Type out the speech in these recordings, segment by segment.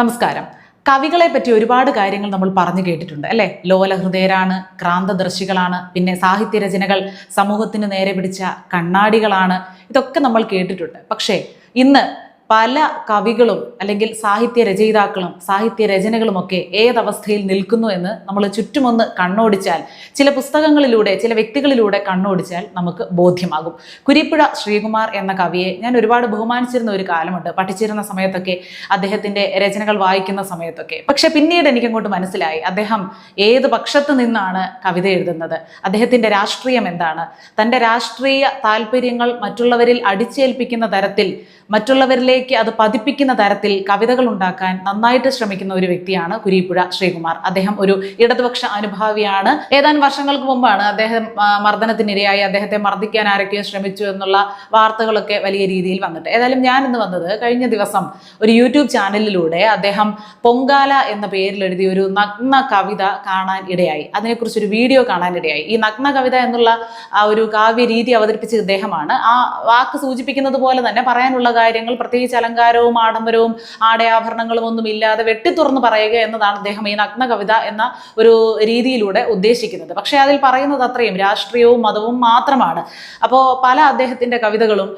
നമസ്കാരം. കവികളെ പറ്റി ഒരുപാട് കാര്യങ്ങൾ നമ്മൾ പറഞ്ഞു കേട്ടിട്ടുണ്ട് അല്ലേ? ലോലഹൃദയരാണ് ക്രാന്തദർശികളാണ് പിന്നെ സാഹിത്യരചനകൾ സമൂഹത്തിന് നേരെ പിടിച്ച കണ്ണാടികളാണ് ഇതൊക്കെ നമ്മൾ കേട്ടിട്ടുണ്ട്. പക്ഷേ ഇന്ന് പല കവികളും അല്ലെങ്കിൽ സാഹിത്യ രചയിതാക്കളും സാഹിത്യ രചനകളും ഒക്കെ ഏതവസ്ഥയിൽ നിൽക്കുന്നു എന്ന് നമ്മൾ ചുറ്റുമൊന്ന് കണ്ണോടിച്ചാൽ ചില പുസ്തകങ്ങളിലൂടെ ചില വ്യക്തികളിലൂടെ കണ്ണോടിച്ചാൽ നമുക്ക് ബോധ്യമാകും. കുരിപ്പുഴ ശ്രീകുമാർ എന്ന കവിയെ ഞാൻ ഒരുപാട് ബഹുമാനിച്ചിരുന്ന ഒരു കാലമുണ്ട്. പഠിച്ചിരുന്ന സമയത്തൊക്കെ അദ്ദേഹത്തിന്റെ രചനകൾ വായിക്കുന്ന സമയത്തൊക്കെ. പക്ഷെ പിന്നീട് എനിക്കങ്ങോട്ട് മനസ്സിലായി അദ്ദേഹം ഏത് പക്ഷത്ത് നിന്നാണ് കവിത എഴുതുന്നത്? അദ്ദേഹത്തിന്റെ രാഷ്ട്രീയം എന്താണ്? തന്റെ രാഷ്ട്രീയ താല്പര്യങ്ങൾ മറ്റുള്ളവരിൽ അടിച്ചേൽപ്പിക്കുന്ന തരത്തിൽ മറ്റുള്ളവരിലേക്ക് അത് പതിപ്പിക്കുന്ന തരത്തിൽ കവിതകൾ ഉണ്ടാക്കാൻ നന്നായിട്ട് ശ്രമിക്കുന്ന ഒരു വ്യക്തിയാണ് കുരീപ്പുഴ ശ്രീകുമാർ. അദ്ദേഹം ഒരു ഇടതുപക്ഷ അനുഭാവിയാണ്. ഏതാനും വർഷങ്ങൾക്ക് മുമ്പാണ് അദ്ദേഹം മർദ്ദനത്തിനിരയായി അദ്ദേഹത്തെ മർദ്ദിക്കാൻ ആരൊക്കെയോ ശ്രമിച്ചു എന്നുള്ള വാർത്തകളൊക്കെ വലിയ രീതിയിൽ വന്നിട്ട്. ഏതായാലും ഞാൻ ഇന്ന് വന്നത് കഴിഞ്ഞ ദിവസം ഒരു യൂട്യൂബ് ചാനലിലൂടെ അദ്ദേഹം പൊങ്കാല എന്ന പേരിൽ എഴുതിയ ഒരു നഗ്ന കവിത കാണാൻ ഇടയായി. അതിനെക്കുറിച്ചൊരു വീഡിയോ കാണാൻ ഇടയായി. ഈ നഗ്ന കവിത എന്നുള്ള ആ ഒരു കാവ്യ രീതി അവതരിപ്പിച്ച ഇദ്ദേഹമാണ്. ആ വാക്ക് സൂചിപ്പിക്കുന്നത് പോലെ തന്നെ പറയാനുള്ള കാര്യങ്ങൾ പ്രത്യേകിച്ച് അലങ്കാരവും ആഡംബരവും ആടയാഭരണങ്ങളും ഒന്നും ഇല്ലാതെ വെട്ടിത്തുറന്ന് പറയുക എന്നതാണ് അദ്ദേഹം ഈ നഗ്ന കവിത എന്ന ഒരു രീതിയിലൂടെ ഉദ്ദേശിക്കുന്നത്. പക്ഷേ അതിൽ പറയുന്നത് അത്രയും രാഷ്ട്രീയവും മതവും മാത്രമാണ്. അപ്പോൾ പല അദ്ദേഹത്തിന്റെ കവിതകളും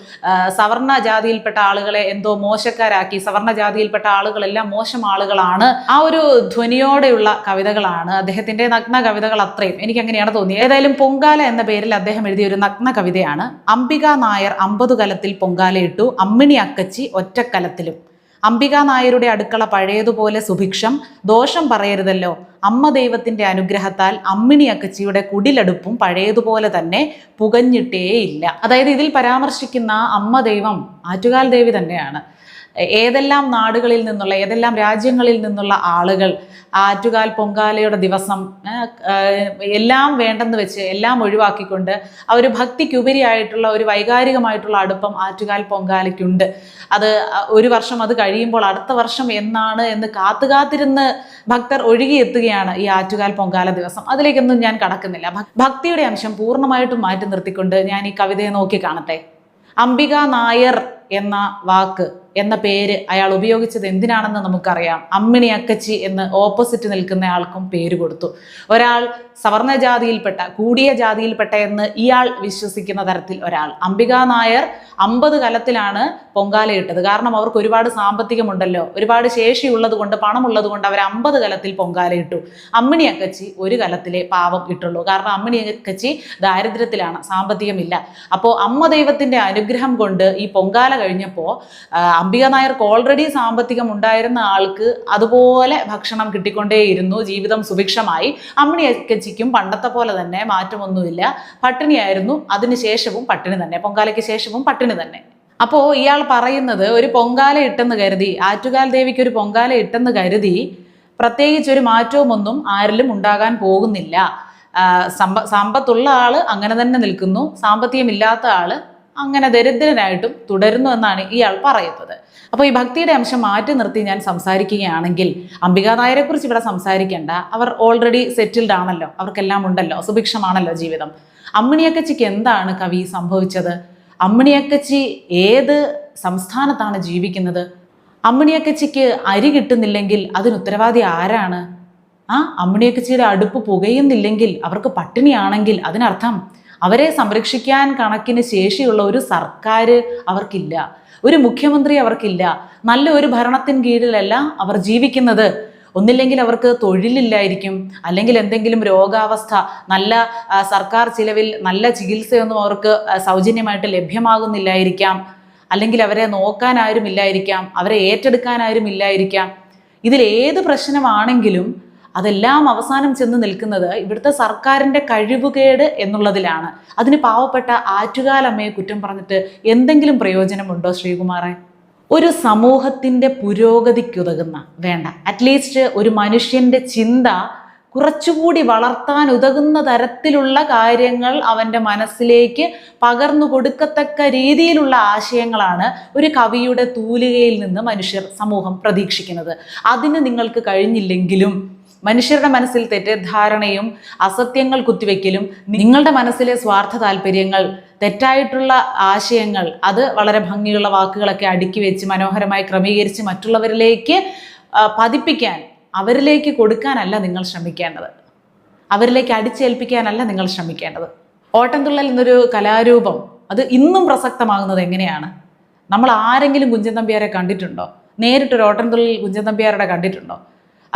സവർണ ജാതിയിൽപ്പെട്ട ആളുകളെ എന്തോ മോശക്കാരാക്കി സവർണ ജാതിയിൽപ്പെട്ട ആളുകളെല്ലാം മോശം ആളുകളാണ് ആ ഒരു ധ്വനിയോടെയുള്ള കവിതകളാണ് അദ്ദേഹത്തിന്റെ നഗ്ന കവിതകൾ അത്രയും. എനിക്ക് അങ്ങനെയാണ് തോന്നിയത്. ഏതായാലും പൊങ്കാല എന്ന പേരിൽ അദ്ദേഹം എഴുതിയ ഒരു നഗ്ന കവിതയാണ് അംബിക നായർ അമ്പതു കലത്തിൽ പൊങ്കാലയിട്ടു അമ്മിണി അക്കച്ചി ഒറ്റക്കലത്തിലും. അംബികാ നായരുടെ അടുക്കള പഴയതുപോലെ സുഭിക്ഷം ദോഷം പറയരുതല്ലോ. അമ്മ ദൈവത്തിന്റെ അനുഗ്രഹത്താൽ അമ്മിണി അക്കച്ചിയുടെ കുടിലടുപ്പും പഴയതുപോലെ തന്നെ പുകഞ്ഞിട്ടേയില്ല. അതായത് ഇതിൽ പരാമർശിക്കുന്ന അമ്മ ദൈവം ആറ്റുകാൽ ദേവി തന്നെയാണ്. ഏതെല്ലാം നാടുകളിൽ നിന്നുള്ള ഏതെല്ലാം രാജ്യങ്ങളിൽ നിന്നുള്ള ആളുകൾ ആറ്റുകാൽ പൊങ്കാലയുടെ ദിവസം എല്ലാം വേണ്ടെന്ന് വെച്ച് എല്ലാം ഒഴിവാക്കിക്കൊണ്ട് ആ ഒരു ഭക്തിക്കുപരിയായിട്ടുള്ള ഒരു വൈകാരികമായിട്ടുള്ള അടുപ്പം ആറ്റുകാൽ പൊങ്കാലയ്ക്കുണ്ട്. അത് ഒരു വർഷം അത് കഴിയുമ്പോൾ അടുത്ത വർഷം എന്നാണ് എന്ന് കാത്തു കാത്തിരുന്ന് ഭക്തർ ഒഴുകിയെത്തുകയാണ് ഈ ആറ്റുകാൽ പൊങ്കാല ദിവസം. അതിലേക്കൊന്നും ഞാൻ കടക്കുന്നില്ല. ഭക്തിയുടെ അംശം പൂർണമായിട്ടും മാറ്റി നിർത്തിക്കൊണ്ട് ഞാൻ ഈ കവിതയെ നോക്കി കാണട്ടെ. അംബിക നായർ എന്ന വാക്ക് എന്ന പേര് അയാൾ ഉപയോഗിച്ചത് എന്തിനാണെന്ന് നമുക്കറിയാം. അമ്മിണി അക്കച്ചി എന്ന് ഓപ്പോസിറ്റ് നിൽക്കുന്ന ആൾക്കും പേര് കൊടുത്തു. ഒരാൾ സവർണ ജാതിയിൽപ്പെട്ട കൂടിയ ജാതിയിൽപ്പെട്ട എന്ന് ഇയാൾ വിശ്വസിക്കുന്ന തരത്തിൽ ഒരാൾ. അംബിക നായർ അമ്പത് കലത്തിലാണ് പൊങ്കാലയിട്ടത് കാരണം അവർക്ക് ഒരുപാട് സാമ്പത്തികമുണ്ടല്ലോ. ഒരുപാട് ശേഷിയുള്ളത് കൊണ്ട് പണമുള്ളത് കൊണ്ട് അവർ അമ്പത് കലത്തിൽ പൊങ്കാലയിട്ടു അമ്മിണി അക്കച്ചി ഒരു കലത്തിലെ പാവം ഇട്ടുള്ളൂ. കാരണം അമ്മിണി അക്കച്ചി ദാരിദ്ര്യത്തിലാണ് സാമ്പത്തികമില്ല. അപ്പോൾ അമ്മ ദൈവത്തിന്റെ അനുഗ്രഹം കൊണ്ട് ഈ പൊങ്കാല കഴിഞ്ഞപ്പോൾ അംബിക നായർക്ക് ഓൾറെഡി സാമ്പത്തികം ഉണ്ടായിരുന്ന ആൾക്ക് അതുപോലെ ഭക്ഷണം കിട്ടിക്കൊണ്ടേയിരുന്നു. ജീവിതം സുഭിക്ഷമായി. അമ്മിണി അക്കച്ചിക്കും പണ്ടത്തെ പോലെ തന്നെ മാറ്റമൊന്നുമില്ല. പട്ടിണിയായിരുന്നു അതിനുശേഷവും പട്ടിണി തന്നെ. പൊങ്കാലയ്ക്ക് ശേഷവും പട്ടിണി തന്നെ. അപ്പോൾ ഇയാൾ പറയുന്നത് ഒരു പൊങ്കാല ഇട്ടെന്ന് കരുതി. ആറ്റുകാൽ ദേവിക്ക് ഒരു പൊങ്കാല ഇട്ടെന്ന് കരുതി പ്രത്യേകിച്ച് ഒരു മാറ്റവും ഒന്നും ആരിലും ഉണ്ടാകാൻ പോകുന്നില്ല. സമ്പത്തുള്ള ആൾ അങ്ങനെ തന്നെ നിൽക്കുന്നു. സാമ്പത്തികമില്ലാത്ത ആൾ അങ്ങനെ ദരിദ്രനായിട്ടും തുടരുന്നു എന്നാണ് ഇയാൾ പറയുന്നത്. അപ്പോൾ ഈ ഭക്തിയുടെ അംശം മാറ്റി നിർത്തി ഞാൻ സംസാരിക്കുകയാണെങ്കിൽ അംബികാ നായരെക്കുറിച്ച് ഇവിടെ സംസാരിക്കേണ്ട. അവർ ഓൾറെഡി സെറ്റിൽഡ് ആണല്ലോ. അവർക്കെല്ലാം ഉണ്ടല്ലോ. സുഭിക്ഷമാണല്ലോ ജീവിതം. അമ്മിണിയക്കച്ചിക്ക് എന്താണ് കവി സംഭവിച്ചത്? അമ്മിണിയക്കച്ചി ഏത് സംസ്ഥാനത്താണ് ജീവിക്കുന്നത്? അമ്മിണിയക്കച്ചിക്ക് അരി കിട്ടുന്നില്ലെങ്കിൽ അതിന് ഉത്തരവാദി ആരാണ്? ആ അമ്മിണിയക്കച്ചിയുടെ അടുപ്പ് പുകയുന്നില്ലെങ്കിൽ അവർക്ക് പട്ടിണിയാണെങ്കിൽ അതിനർത്ഥം അവരെ സംരക്ഷിക്കാൻ കണക്കിന് ശേഷിയുള്ള ഒരു സർക്കാർ അവർക്കില്ല. ഒരു മുഖ്യമന്ത്രി അവർക്കില്ല. നല്ല ഒരു ഭരണത്തിന് കീഴിലല്ല അവർ ജീവിക്കുന്നത്. ഒന്നില്ലെങ്കിൽ അവർക്ക് തൊഴിലില്ലായിരിക്കും. അല്ലെങ്കിൽ എന്തെങ്കിലും രോഗാവസ്ഥ നല്ല സർക്കാർ ചിലവിൽ നല്ല ചികിത്സയൊന്നും അവർക്ക് സൗജന്യമായിട്ട് ലഭ്യമാകുന്നില്ലായിരിക്കാം. അല്ലെങ്കിൽ അവരെ നോക്കാൻ ആരും ഇല്ലായിരിക്കാം അവരെ ഏറ്റെടുക്കാൻ ആരും ഇല്ലായിരിക്കാം ഇതിൽ ഏത് പ്രശ്നമാണെങ്കിലും അതെല്ലാം അവസാനം ചെന്ന് നിൽക്കുന്നത് ഇവിടുത്തെ സർക്കാരിന്റെ കഴിവുകേട് എന്നുള്ളതിലാണ്. അതിന് പാവപ്പെട്ട ആറ്റുകാലമ്മയെ കുറ്റം പറഞ്ഞിട്ട് എന്തെങ്കിലും പ്രയോജനമുണ്ടോ ശ്രീകുമാറെ? ഒരു സമൂഹത്തിന്റെ പുരോഗതിക്കുതകുന്ന വേണ്ട. അറ്റ്ലീസ്റ്റ് ഒരു മനുഷ്യന്റെ ചിന്ത കുറച്ചുകൂടി വളർത്താൻ ഉതകുന്ന തരത്തിലുള്ള കാര്യങ്ങൾ അവന്റെ മനസ്സിലേക്ക് പകർന്നു കൊടുക്കത്തക്ക രീതിയിലുള്ള ആശയങ്ങളാണ് ഒരു കവിയുടെ തൂലികയിൽ നിന്ന് മനുഷ്യർ സമൂഹം പ്രതീക്ഷിക്കുന്നത്. അതിന് നിങ്ങൾക്ക് കഴിഞ്ഞില്ലെങ്കിലും മനുഷ്യരുടെ മനസ്സിൽ തെറ്റിദ്ധാരണയും അസത്യങ്ങൾ കുത്തിവെക്കലും നിങ്ങളുടെ മനസ്സിലെ സ്വാർത്ഥ താല്പര്യങ്ങൾ തെറ്റായിട്ടുള്ള ആശയങ്ങൾ അത് വളരെ ഭംഗിയുള്ള വാക്കുകളൊക്കെ അടുക്കി വെച്ച് മനോഹരമായി ക്രമീകരിച്ച് മറ്റുള്ളവരിലേക്ക് പതിപ്പിക്കാൻ അവരിലേക്ക് കൊടുക്കാനല്ല നിങ്ങൾ ശ്രമിക്കേണ്ടത്. അവരിലേക്ക് അടിച്ചേൽപ്പിക്കാനല്ല നിങ്ങൾ ശ്രമിക്കേണ്ടത്. ഓട്ടംതുള്ളൽ എന്നൊരു കലാരൂപം അത് ഇന്നും പ്രസക്തമാകുന്നത് എങ്ങനെയാണ്? നമ്മൾ ആരെങ്കിലും കുഞ്ചൻ നമ്പ്യാരെ കണ്ടിട്ടുണ്ടോ? നേരിട്ടൊരു ഓട്ടംതുള്ളൽ കുഞ്ചൻ നമ്പ്യാരുടെ കണ്ടിട്ടുണ്ടോ?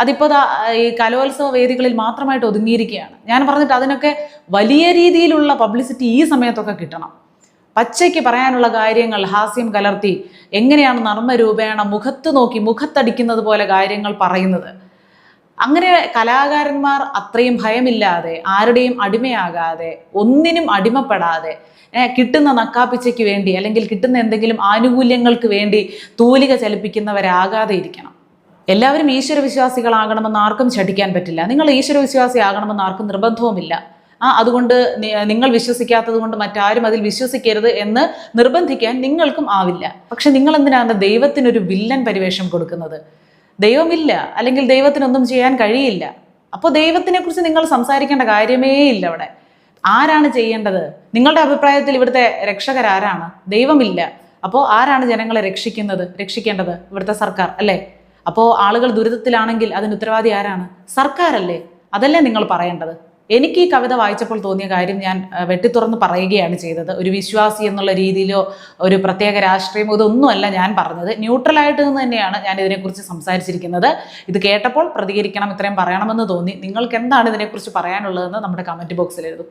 അതിപ്പോൾ ഈ കലോത്സവ വേദികളിൽ മാത്രമായിട്ട് ഒതുങ്ങിയിരിക്കുകയാണ്. ഞാൻ പറഞ്ഞിട്ട് അതിനൊക്കെ വലിയ രീതിയിലുള്ള പബ്ലിസിറ്റി ഈ സമയത്തൊക്കെ കിട്ടണം. പച്ചയ്ക്ക് പറയാനുള്ള കാര്യങ്ങൾ ഹാസ്യം കലർത്തി എങ്ങനെയാണ് നർമ്മരൂപേണ മുഖത്ത് നോക്കി മുഖത്തടിക്കുന്നത് പോലെ കാര്യങ്ങൾ പറയുന്നത്. അങ്ങനെ കലാകാരന്മാർ അത്രയും ഭയമില്ലാതെ ആരുടെയും അടിമയാകാതെ ഒന്നിനും അടിമപ്പെടാതെ കിട്ടുന്ന നക്കാപ്പിച്ചയ്ക്ക് വേണ്ടി അല്ലെങ്കിൽ കിട്ടുന്ന എന്തെങ്കിലും ആനുകൂല്യങ്ങൾക്ക് വേണ്ടി തൂലിക ചലിപ്പിക്കുന്നവരാകാതെ ഇരിക്കണം. എല്ലാവരും ഈശ്വര വിശ്വാസികളാകണമെന്ന് ആർക്കും ശഠിക്കാൻ പറ്റില്ല. നിങ്ങൾ ഈശ്വര വിശ്വാസി ആകണമെന്ന് ആർക്കും നിർബന്ധവുമില്ല. ആ അതുകൊണ്ട് നിങ്ങൾ വിശ്വസിക്കാത്തത് കൊണ്ട് മറ്റാരും അതിൽ വിശ്വസിക്കരുത് എന്ന് നിർബന്ധിക്കാൻ നിങ്ങൾക്കും ആവില്ല. പക്ഷെ നിങ്ങൾ എന്തിനാണ് ദൈവത്തിനൊരു വില്ലൻ പരിവേഷം കൊടുക്കുന്നത്? ദൈവമില്ല അല്ലെങ്കിൽ ദൈവത്തിനൊന്നും ചെയ്യാൻ കഴിയില്ല. അപ്പോൾ ദൈവത്തിനെക്കുറിച്ച് നിങ്ങൾ സംസാരിക്കേണ്ട കാര്യമേ ഇല്ല അവിടെ. ആരാണ് ചെയ്യേണ്ടത്? നിങ്ങളുടെ അഭിപ്രായത്തിൽ ഇവിടുത്തെ രക്ഷകർ ആരാണ്? ദൈവമില്ല. അപ്പോൾ ആരാണ് ജനങ്ങളെ രക്ഷിക്കുന്നത് രക്ഷിക്കേണ്ടത് ഇവിടുത്തെ സർക്കാർ അല്ലേ? അപ്പോൾ ആളുകൾ ദുരിതത്തിലാണെങ്കിൽ അതിന് ഉത്തരവാദി ആരാണ്? സർക്കാരല്ലേ. അതല്ലേ നിങ്ങൾ പറയേണ്ടത്. എനിക്ക് ഈ കവിത വായിച്ചപ്പോൾ തോന്നിയ കാര്യം ഞാൻ വെട്ടിത്തുറന്ന് പറയുകയാണ് ചെയ്തത്. ഒരു വിശ്വാസി എന്നുള്ള രീതിയിലോ ഒരു പ്രത്യേക രാഷ്ട്രീയമോ ഇതൊന്നുമല്ല ഞാൻ പറഞ്ഞത്. ന്യൂട്രലായിട്ട് നിന്ന് തന്നെയാണ് ഞാൻ ഇതിനെക്കുറിച്ച് സംസാരിച്ചിരിക്കുന്നത്. ഇത് കേട്ടപ്പോൾ പ്രതികരിക്കണം ഇത്രയും പറയണമെന്ന് തോന്നി. നിങ്ങൾക്ക് എന്താണ് ഇതിനെക്കുറിച്ച് പറയാനുള്ളതെന്ന് നമ്മുടെ കമന്റ് ബോക്സിൽ എഴുതും.